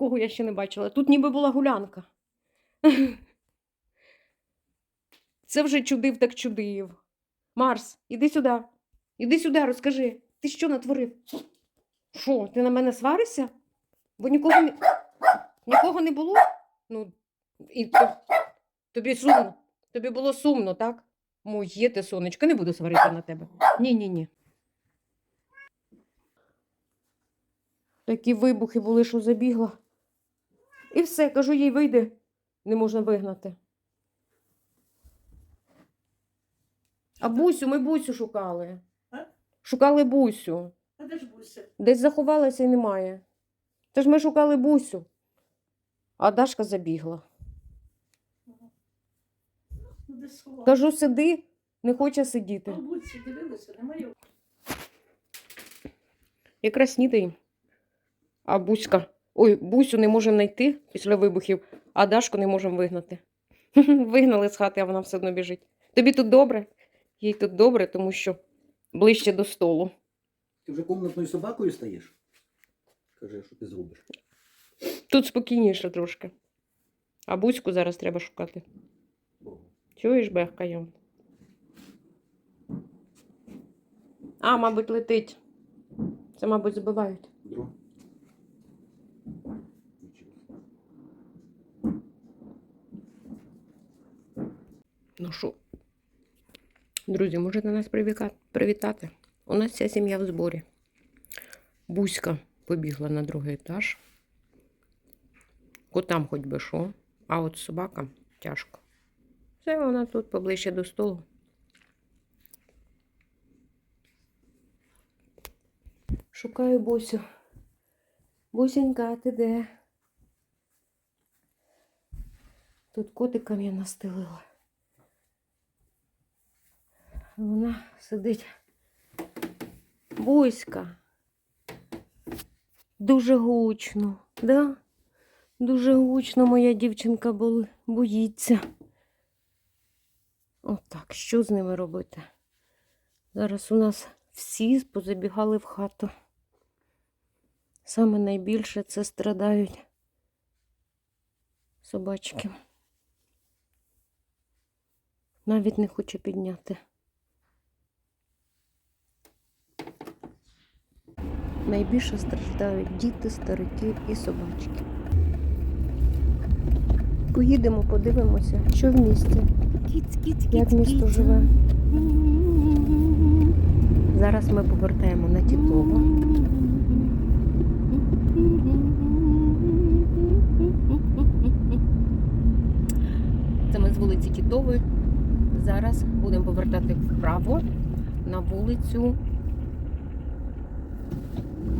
такого я ще не бачила. Тут ніби була гулянка. Це вже чудив так чудив. Марс, іди сюди. Іди сюди, розкажи. Ти що натворив? Що, ти на мене сваришся? Бо нікого не, нікого не було? Ну, і то- тобі сумно. Тобі було сумно, так? Моє ти сонечко, не буду сварити на тебе. Ні, ні, ні. Такі вибухи були, що забігла. І все, кажу їй, вийди, не можна вигнати. А Бусю, ми Бусю шукали. А? Шукали Бусю. А де ж Буся? Десь заховалася і немає. Та ж ми шукали Бусю. А Дашка забігла. Ну. Кажу, сиди, не хоче сидіти. А в Буці дивилися, немає. Якраз снідаємо. А Буська. Ой, Бусю не можемо знайти після вибухів, а Дашку не можемо вигнати. Вигнали з хати, а вона все одно біжить. Тобі тут добре? Їй тут добре, тому що ближче до столу. Ти вже комнатною собакою стаєш? Каже, що ти зробиш. Тут спокійніше трошки. А Буську зараз треба шукати. Чуєш, бехкає? А, мабуть, летить. Це, мабуть, збивають. Ну що, друзі, можете нас привітати? У нас вся сім'я в зборі. Буська побігла на другий етаж. Котам хоч би що, а от собакам тяжко. Все вона тут поближче до столу. Шукаю Бусю. Бусенька, ти де? Тут котикам я настелила. Вона сидить. Буська. Дуже гучно, да? Дуже гучно моя дівчинка бо- боїться. Отак, що з ними робити? Зараз у нас всі позабігали в хату. Саме найбільше це страдають собачки. Навіть не хоче підняти. Найбільше страждають діти, старики і собачки. Поїдемо, подивимося, що в місті, Кіць, кіць, як місто живе. Зараз ми повертаємо на Тітово. Це ми з вулиці Тітової. Зараз будемо повертати вправо на вулицю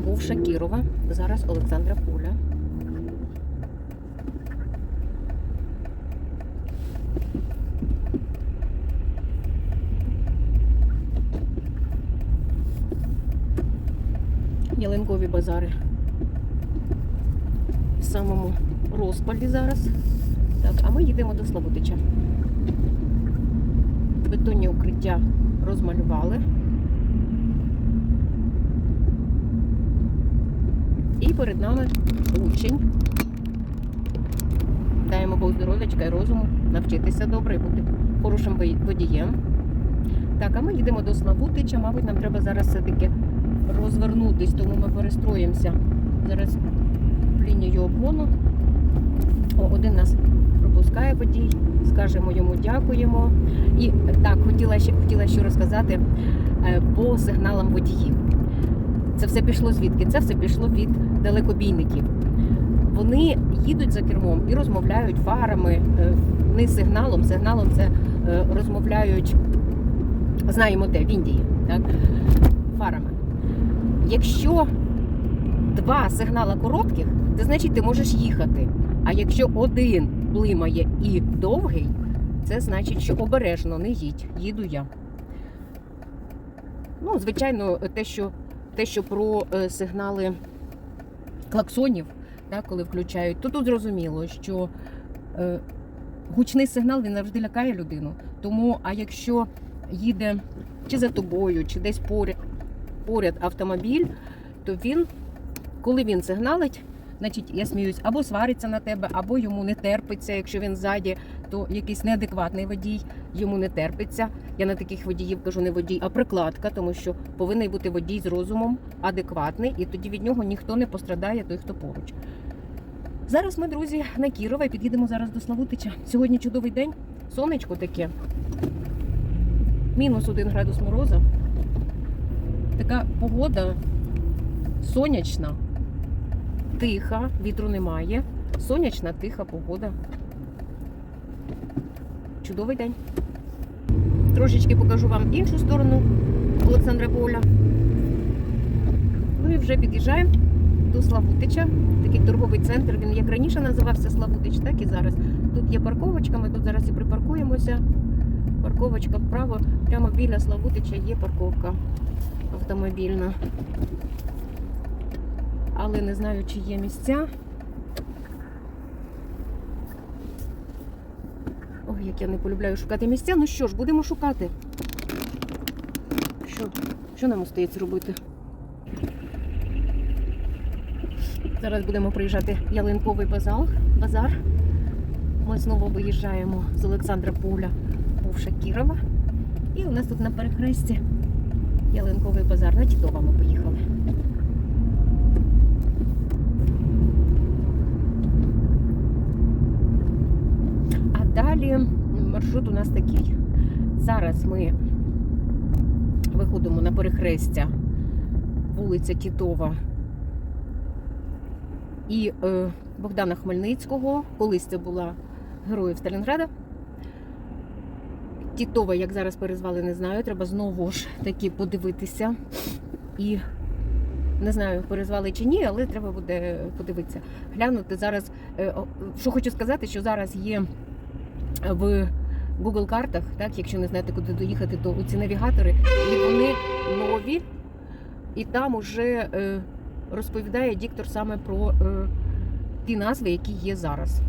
Бувша Кірова. Зараз Олександра Поля. Ялинкові базари самому розпалі зараз. Так, а ми їдемо до Славутича. Бетонні укриття розмалювали. І перед нами учень. Даємо Бог здоров'ячка і розуму, навчитися добре і бути хорошим водієм. Так, а ми їдемо до Славутича. Мабуть, нам треба зараз все-таки розвернутись, тому ми перестроїмося зараз лінію обгону. Один нас пропускає водій, скажемо йому дякуємо. І так, хотіла ще хотіла ще розказати е, по сигналам водіїв. Це все пішло звідки? Це все пішло від далекобійників. Вони їдуть за кермом і розмовляють фарами, е, не сигналом. Сигналом це е, розмовляють, знаємо де, в Індії, так? фарами. Якщо два сигнала коротких, це значить ти можеш їхати. А якщо один блимає і довгий, це значить, що обережно не їдь, їду я. Ну, звичайно, те, що, те, що про е, сигнали клаксонів, так, коли включають, то тут зрозуміло, що е, гучний сигнал він завжди лякає людину. Тому, а якщо їде чи за тобою, чи десь поряд, поряд автомобіль, то він, коли він сигналить, значить, я сміюсь, або свариться на тебе, або йому не терпиться. Якщо він ззаді, то якийсь неадекватний водій, йому не терпиться. Я на таких водіїв кажу не водій, а прикладка, тому що повинен бути водій з розумом, адекватний, і тоді від нього ніхто не пострадає, той, хто поруч. Зараз ми, друзі, на Кірова і під'їдемо зараз до Славутича. Сьогодні чудовий день, сонечко таке. Мінус один градус мороза. Така погода сонячна, тиха, вітру немає. Сонячна, тиха погода. Чудовий день. Трошечки покажу вам іншу сторону Олександра Поля. Ну і вже під'їжджаємо до Славутича. Такий торговий центр. Він як раніше називався Славутич, так і зараз. Тут є парковочка, ми тут зараз і припаркуємося. Парковочка вправо, прямо біля Славутича є парковка автомобільна. Але не знаю, чи є місця. Ой, як я не полюбляю шукати місця. Ну що ж, будемо шукати. Що, що нам остається робити? Зараз будемо приїжджати ялинковий базар. базар. Ми знову виїжджаємо з Олександра Поля Бувша Кірова. І у нас тут на перехресті ялинковий базар. На Тітова ми поїхали. А далі маршрут у нас такий. Зараз ми виходимо на перехрестя вулиця Тітова і е, Богдана Хмельницького. Колись це була героїв Сталінграда. Тітова, як зараз перезвали, не знаю. Треба знову ж таки подивитися. І не знаю, перезвали чи ні, але треба буде подивитися. Глянути зараз. е, Що хочу сказати, що зараз є в Google картах, так, якщо не знаєте, куди доїхати, то ці навігатори, і вони нові, і там уже е, розповідає диктор саме про е, ті назви, які є зараз.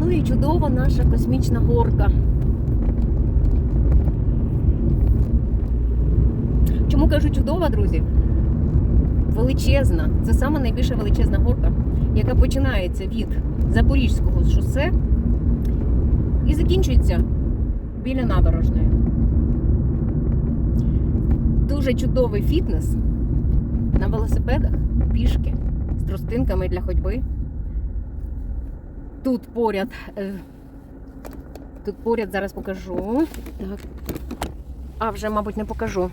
Ну і чудова наша космічна горка. Чому кажу чудова, друзі? Величезна. Це саме найбільша величезна горка, яка починається від Запорізького шосе і закінчується біля набережної. Дуже чудовий фітнес на велосипедах, пішки, з тростинками для ходьби. Тут поряд. е, Тут поряд зараз покажу. Так. А вже, мабуть, не покажу.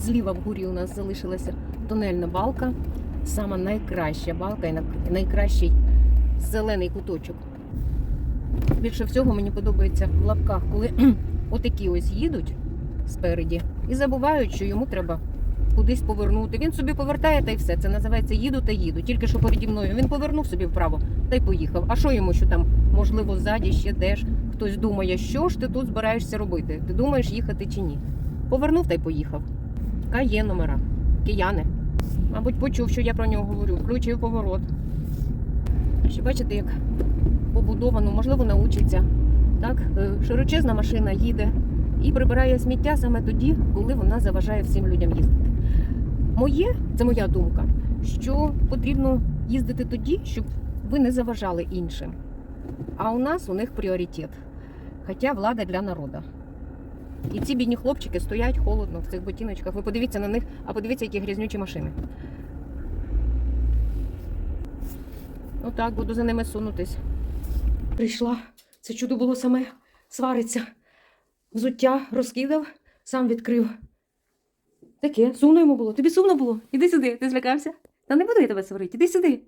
Зліва вгорі у нас залишилася тунельна балка. Сама найкраща балка і найкращий зелений куточок. Більше всього мені подобається в лапках, коли отакі ось їдуть спереді і забувають, що йому треба кудись повернути. Він собі повертає та й все. Це називається їду та їду. Тільки що переді мною він повернув собі вправо та й поїхав. А що йому, що там, можливо, ззаді ще деш? Хтось думає, що ж ти тут збираєшся робити? Ти думаєш їхати чи ні? Повернув та й поїхав. Така є номера. Кияни. Мабуть, почув, що я про нього говорю. Включив поворот. Ще бачите, як побудовано, можливо, научиться. Так, е, широчезна машина їде і прибирає сміття саме тоді, коли вона заважає всім людям їздити. Моє, це моя думка, що потрібно їздити тоді, щоб ви не заважали іншим. А у нас у них пріоритет. Хоча влада для народу. І ці бідні хлопчики стоять холодно в цих ботиночках. Ви подивіться на них, а подивіться, які грязнючі машини. Отак буду за ними сунутись. Прийшла. Це чудо було саме свариться. Взуття розкидав, сам відкрив. Таке, сумно йому було. Тобі сумно було? Іди сюди, ти злякався? Та не буду я тебе сварити, іди сюди.